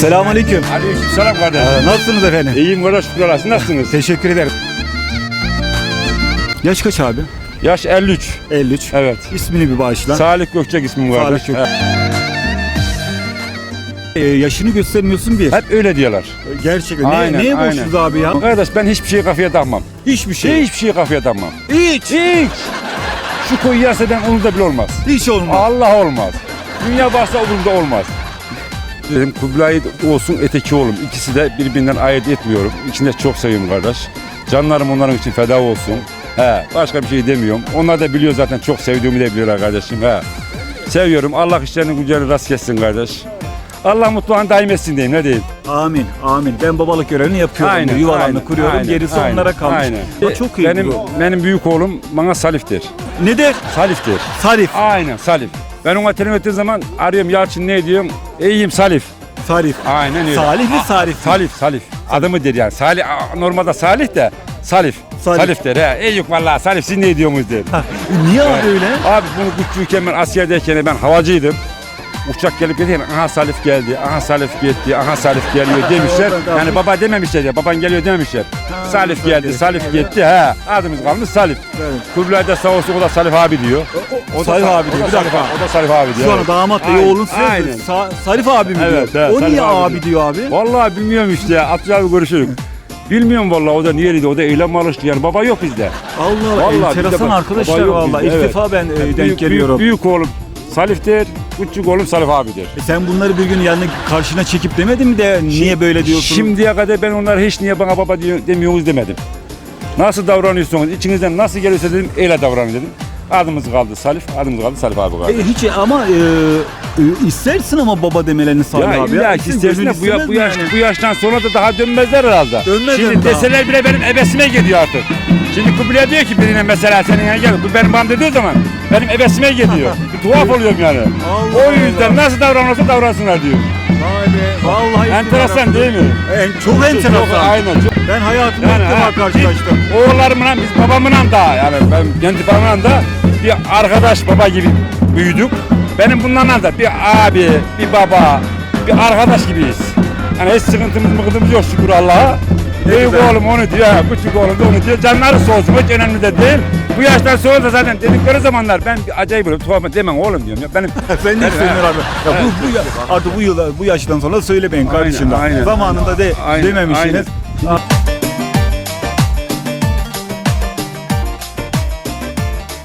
Selamünaleyküm. Aleyküm selam kardeş. Ee, Nasılsınız efendim? İyiyim kardeş şükür. Siz Nasılsınız? Teşekkür ederim. Yaş kaç abi? Yaş 53. 53. Evet. İsmini bir bağışla. Salih Gökçek ismim kardeş. Salih Gökçek. Evet. Ee, yaşını göstermiyorsun bir. Hep öyle diyorlar. Gerçekten. Ne, Aynen, neye aynen. borçluyuz abi ya? Kardeş ben hiçbir şeyi kafaya takmam. Hiçbir şey. Hiçbir şeyi kafaya takmam. Hiç. Hiç. Şu koyu yaseden onu da bile olmaz. Hiç olmaz. Allah olmaz. Dünya varsa umurumda olmaz. Dedim Kubilay olsun Eteki oğlum. İkisi de birbirinden ayırt etmiyorum. İkisini de çok seviyorum kardeş. Canlarım onların için feda olsun. He, başka bir şey demiyorum. Onlar da biliyor zaten çok sevdiğimi de biliyorlar kardeşim. He. Seviyorum. Allah işlerini güzel rast kessin kardeş. Allah mutluğunu daim etsin diyeyim ne diyeyim. Amin. Amin. Ben babalık görevini yapıyorum. yuvalarını aynen, kuruyorum. aynen, Gerisi aynen, onlara kalmış. aynen. Bak çok iyi. Benim, bu. benim büyük oğlum bana Salif'tir. Ne der? Salif'tir. Sarif. Aynen Salif. Ben ona telefon ettiğim zaman arıyorum Yalçın ne diyorum? İyiyim Salif. Sarif. Aynen öyle. Salih mi Sarif? mi? Salif, Salif. Adımı der yani. Salih, normalde Salih de Salif. Salif. Salif, der. He. Ey yok vallahi Salif siz ne diyorsunuz der. Ha, Niye abi öyle? Abi bunu küçükken ben askerdeyken ben havacıydım. Uçak gelip gidiyor. Aha Salif geldi, aha Salif gitti, aha Salif geliyor demişler. Yani baba dememişler ya, baban geliyor dememişler. Salif geldi, Salif gitti. He, adımız kalmış Salif. Da sağ olsun o da Salif abi diyor. O da Salif Sa- abi diyor. Bir dakika. O da Salif abi diyor. Şu an evet. damat dayı oğlun Aynen. Sa- Sarif abi mi Evet, diyor? evet, o Sarif niye abi abi diyor. diyor abi? Vallahi bilmiyorum işte. Atlı abi görüşürük. Bilmiyorum vallahi o da niyeliydi. O da eylem alıştı yani. Baba yok bizde. Allah Allah Vallahi bizde enteresan bak, arkadaşlar baba yok vallahi. bizde, İlk evet. defa ben e, denk büyük, geliyorum. Büyük, büyük oğlum Salif'tir. Küçük oğlum Salif abidir. E sen bunları bir gün yanına karşına çekip demedin mi de niye böyle diyorsun? Şimdiye kadar ben onlara hiç niye bana baba diyor, demiyorsunuz demedim. Nasıl davranıyorsunuz? İçinizden nasıl geliyorsa dedim öyle davranın dedim. Adımız kaldı Salif, adımız kaldı Salif abi kaldı. E, hiç ama e, e, istersin ama baba demelerini Salih ya abi. illa ki istersin bu, ya, istemez bu, mi yaş, yani? bu yaştan sonra da daha dönmezler herhalde. Dönmez Şimdi hem daha. deseler bile benim ebesime gidiyor artık. Şimdi Kubilay diyor ki birine mesela senin yanına gel. Bu benim babam dediği zaman benim ebesime gidiyor. bir tuhaf oluyorum yani. Allah o yüzden Allah. nasıl davranırsa davransınlar diyor. Vay be. Vallahi Enteresan değil mi? En, çok enteresan. Çok, aynen. Çok, Ben hayatımda Yani, ilk defa karşılaştım. oğullarımla biz babamla da yani ben kendi babamla da bir arkadaş baba gibi büyüdük. Benim bunlarla da bir abi, bir baba, bir arkadaş gibiyiz. Yani hiç sıkıntımız mıkıntımız yok şükür Allah'a. Büyük oğlum onu diyor, küçük oğlum da onu diyor. Canları soğusun hiç önemli de değil. Bu yaştan sonra da zaten dedikleri zamanlar ben bir acayip oluyorum. Tuhaf demem oğlum diyorum ya. Benim Sen de Evet, söylüyor ha. abi. Ya bu, bu, ya- artık bu yıl bu yaştan sonra söylemeyin Aynen, kardeşim. de. aynen. Zamanında de Aynen, dememişsiniz.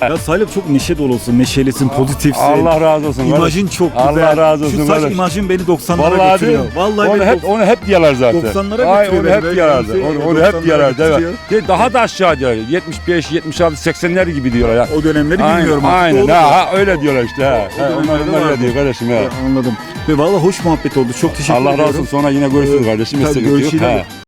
Ya Salih çok neşe dolusun, neşelisin, pozitifsin. Allah razı olsun. İmajın çok güzel. Allah razı olsun. Şu saç kardeş. imajın beni 90'lara Vallahi götürüyor. değil. Vallahi onu beni hep onu hep diyorlar zaten. 90'lara Ay, götürüyor onu beni. hep Böyle diyorlardı. şey, Onu, onu 90'lara hep diyorlardı. götürüyor. Evet. Daha da aşağı diyor. 75, 76, 80'ler gibi diyorlar ya. O dönemleri bilmiyorum artık. Aynen. Doğru Ha, mu? ha, öyle diyorlar işte. Ha. O Ha, dönemlerde onlar, onlar vardı. öyle diyor kardeşim. Ha. Ya, Anladım. Ve vallahi hoş muhabbet oldu. Çok teşekkür Allah razı olsun. Sonra yine görüşürüz kardeşim. Tabii görüşelim. Ha.